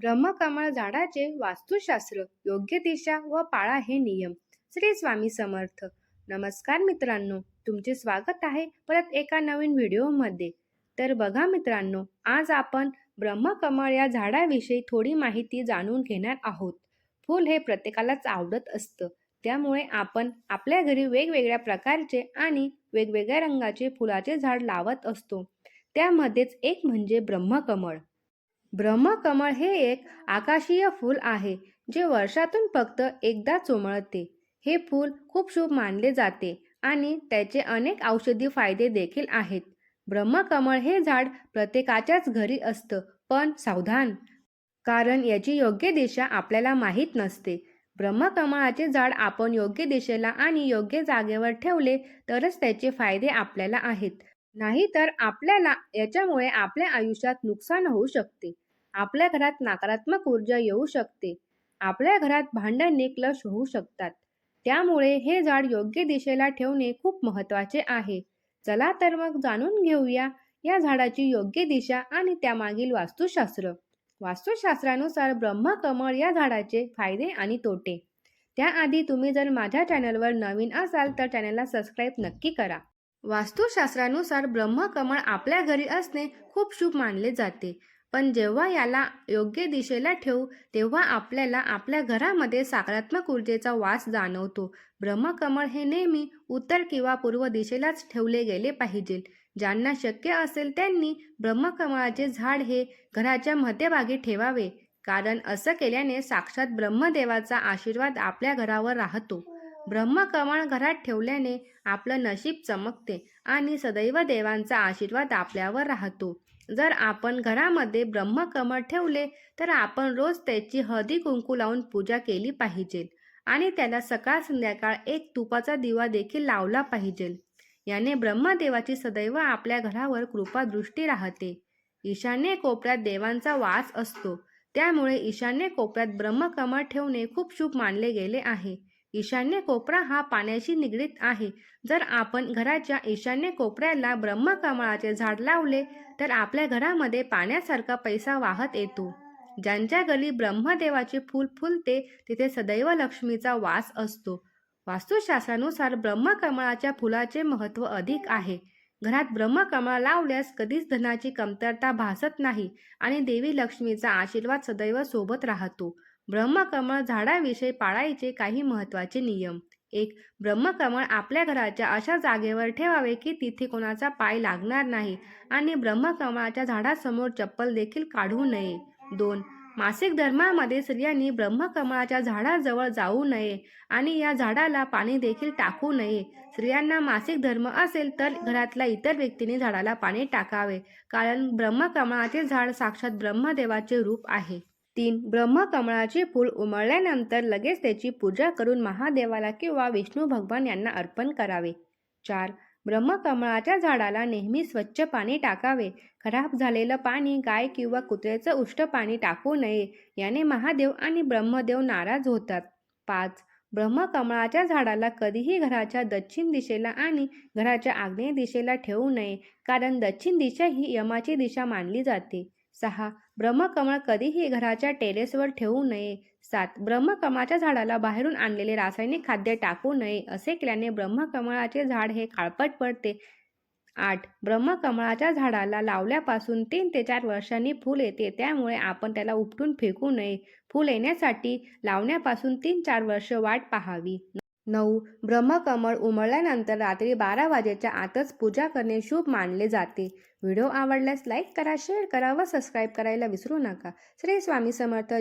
ब्रह्मकमळ झाडाचे वास्तुशास्त्र योग्य दिशा व पाळा हे नियम. श्री स्वामी समर्थ. नमस्कार मित्रांनो. तुमचे स्वागत आहे परत एका नवीन व्हिडिओमध्ये. तर बघा मित्रांनो आज आपण ब्रह्मकमळ या झाडाविषयी थोडी माहिती जाणून घेणार आहोत. फूल हे प्रत्येकालाच आवडत असतं. त्यामुळे आपण आपल्या घरी वेगवेगळ्या प्रकारचे आणि वेगवेगळ्या रंगाचे फुलाचे झाड लावत असतो. त्यामध्येच एक म्हणजे ब्रह्मकमळ. ब्रह्मकमळ हे एक आकाशीय फूल आहे जे वर्षातून फक्त एकदा चोमळते. हे फूल खूप शुभ मानले जाते आणि त्याचे अनेक औषधी फायदे देखील आहेत. ब्रह्मकमळ हे झाड प्रत्येकाच्याच घरी असतं पण सावधान. कारण याची योग्य दिशा आपल्याला माहीत नसते. ब्रह्मकमळाचे झाड आपण योग्य दिशेला आणि योग्य जागेवर ठेवले तरच त्याचे फायदे आपल्याला आहेत. नाहीतर आपल्याला याच्यामुळे आपल्या आयुष्यात नुकसान होऊ शकते. आपल्या घरात नकारात्मक ऊर्जा येऊ शकते. आपल्या घरात भांडण क्लश होऊ शकतात. त्यामुळे हे झाड योग्य दिशेला ठेवणे खूप महत्त्वाचे आहे. चला तर मग जाणून घेऊया या झाडाची योग्य दिशा आणि त्यामागील वास्तुशास्त्र. वास्तुशास्त्रानुसार ब्रह्मकमळ या झाडाचे फायदे आणि तोटे. त्याआधी तुम्ही जर माझ्या चॅनलवर नवीन असाल तर चॅनलला सबस्क्राईब नक्की करा. वास्तुशास्त्रानुसार ब्रह्मकमळ आपल्या घरी असणे खूप शुभ मानले जाते. पण जेव्हा याला योग्य दिशेला ठेवू तेव्हा आपल्याला आपल्या घरामध्ये सकारात्मक ऊर्जेचा वास जाणवतो. ब्रह्मकमळ हे नेहमी उत्तर किंवा पूर्व दिशेलाच ठेवले गेले पाहिजे. ज्यांना शक्य असेल त्यांनी ब्रह्मकमळाचे झाड हे घराच्या मध्यभागी ठेवावे कारण असं केल्याने साक्षात ब्रह्मदेवाचा आशीर्वाद आपल्या घरावर राहतो. ब्रह्मकमळ घरात ठेवल्याने आपलं नशीब चमकते आणि सदैव देवांचा आशीर्वाद आपल्यावर राहतो. जर आपण घरामध्ये ब्रह्मकमळ ठेवले तर आपण रोज त्याची हळदी कुंकू लावून पूजा केली पाहिजे आणि त्याला सकाळ संध्याकाळ एक तुपाचा दिवा देखील लावला पाहिजे. याने ब्रह्मदेवाची सदैव आपल्या घरावर कृपा दृष्टी राहते. ईशान्य कोपऱ्यात देवांचा वास असतो. त्यामुळे ईशान्य कोपऱ्यात ब्रह्मकमळ ठेवणे खूप शुभ मानले गेले आहे. ईशान्य कोपरा हा पाण्याशी निगडीत आहे. जर आपण घराच्या ईशान्य कोपऱ्याला ब्रह्मकमळाचे झाड लावले तर आपल्या घरामध्ये पाण्यासारखा पैसा वाहत येतो. ज्यांच्या गली ब्रह्मदेवाचे फूल फुलते तिथे सदैव लक्ष्मीचा वास असतो. वास्तुशास्त्रानुसार ब्रह्मकमळाच्या फुलाचे महत्त्व अधिक आहे. घरात ब्रह्मकमळ लावल्यास कधीच धनाची कमतरता भासत नाही आणि देवी लक्ष्मीचा आशीर्वाद सदैव सोबत राहतो. ब्रह्मकमळ झाडाविषयी पाळायचे काही महत्त्वाचे नियम. एक ब्रह्मकमळ आपल्या घराच्या अशा जागेवर ठेवावे की तिथे कोणाचा पाय लागणार नाही आणि ब्रह्मकमळाच्या झाडासमोर चप्पल देखील काढू नये. दोन मासिक धर्मामध्ये स्त्रियांनी ब्रह्मकमळाच्या झाडाजवळ जाऊ नये आणि या झाडाला पाणी देखील टाकू नये. स्त्रियांना मासिक धर्म असेल तर घरातल्या इतर व्यक्तीने झाडाला पाणी टाकावे कारण ब्रह्मकमळाचे झाड साक्षात ब्रह्मदेवाचे रूप आहे. तीन ब्रह्मकमळाचे फूल उमळल्यानंतर लगेच त्याची पूजा करून महादेवाला किंवा विष्णू भगवान यांना अर्पण करावे. चार ब्रह्मकमळाच्या झाडाला नेहमी स्वच्छ पाणी टाकावे. खराब झालेलं पाणी गाय किंवा कुत्र्याचं उष्ट पाणी टाकू नये याने महादेव आणि ब्रह्मदेव नाराज होतात. पाच ब्रह्मकमळाच्या झाडाला कधीही घराच्या दक्षिण दिशेला आणि घराच्या आग्नेय दिशेला ठेवू नये कारण दक्षिण दिशा ही यमाची दिशा मानली जाते. सहा ब्रह्मकमळ कधीही घराच्या टेरेसवर ठेवू नये. सात ब्रह्मकमळाच्या झाडाला बाहेरून आणलेले रासायनिक खाद्य टाकू नये असे केल्याने ब्रह्मकमळाचे झाड हे काळपट पडते. आठ ब्रह्मकमळाच्या झाडाला लावल्यापासून तीन ते चार वर्षांनी फूल येते त्यामुळे आपण त्याला उपटून फेकू नये. फूल येण्यासाठी लावण्यापासून तीन चार वर्ष वाट पाहावी. नऊ. ब्रह्मकमळ उमळल्यानंतर रात्री बारा वाजेच्या आतच पूजा करणे शुभ मानले जाते. व्हिडिओ आवडल्यास लाईक करा शेअर करा व सबस्क्राईब करायला विसरू नका. श्री स्वामी समर्थ.